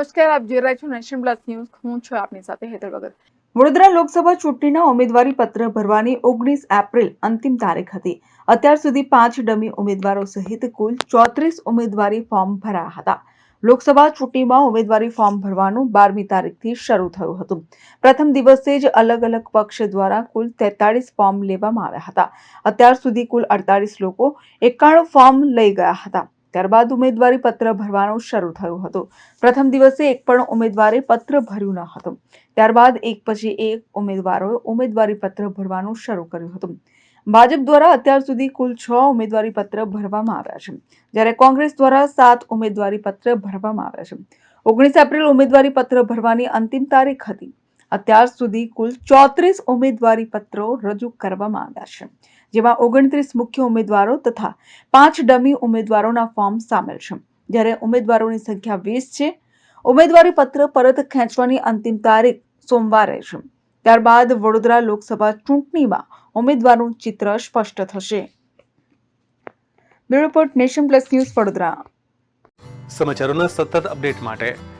નમસ્કાર, આપ જોઈ રહ્યા છો નેશન પ્લસ ન્યૂઝ. હું છું આપની સાથે હેતર ભગત. વડોદરા લોકસભા ચૂંટણીના ઉમેદવારી પત્ર ભરવાની ઓગણીસ એપ્રિલ અંતિમ તારીખ હતી. અત્યાર સુધી પાંચ ડમી ઉમેદવારો સહિત કુલ ચોત્રીસ ઉમેદવારી ફોર્મ ભરાયા હતા. લોકસભા ચૂંટણીમાં ઉમેદવારી ફોર્મ ભરવાનું બારમી તારીખથી શરૂ થયું હતું. પ્રથમ દિવસે જ અલગ અલગ પક્ષ દ્વારા કુલ તેતાળીસ ફોર્મ લેવામાં આવ્યા હતા. અત્યાર સુધી કુલ અડતાલીસ લોકો એકાણું ફોર્મ લઈ ગયા હતા. ત્યારબાદ ઉમેદવારી પત્ર ભરવાનું શરૂ થયું હતું. પ્રથમ દિવસે એક પણ ઉમેદવારે પત્ર ભર્યું ન હતું. ત્યારબાદ એક પછી એક ઉમેદવારોએ ઉમેદવારી પત્ર ભરવાનું શરૂ કર્યું હતું. ભાજપ દ્વારા અત્યાર સુધી કુલ છ ઉમેદવારી પત્ર ભરવામાં આવ્યા છે. જ્યારે કોંગ્રેસ દ્વારા સાત ઉમેદવારી પત્ર ભરવામાં આવ્યા છે. ઓગણીસ એપ્રિલ ઉમેદવારી પત્ર ભરવાની અંતિમ તારીખ હતી. અત્યાર સુધી કુલ ચોત્રીસ ઉમેદવારી પત્રો રજૂ કરવામાં આવ્યા છે. જેમાં ઓગણત્રીસ મુખ્ય ઉમેદવારો તથા પાંચ ડમી ઉમેદવારોના ફોર્મ સામેલ છે. જ્યારે ઉમેદવારોની સંખ્યા વીસ છે, ઉમેદવારી પત્ર પરત ખેંચવાની અંતિમ તારીખ સોમવારે છે. ત્યારબાદ વડોદરા લોકસભા ચૂંટણીમાં ઉમેદવારનું ચિત્ર સ્પષ્ટ થશે. Bureau nation plus news Vadodara. સમાચારોના સતત અપડેટ માટે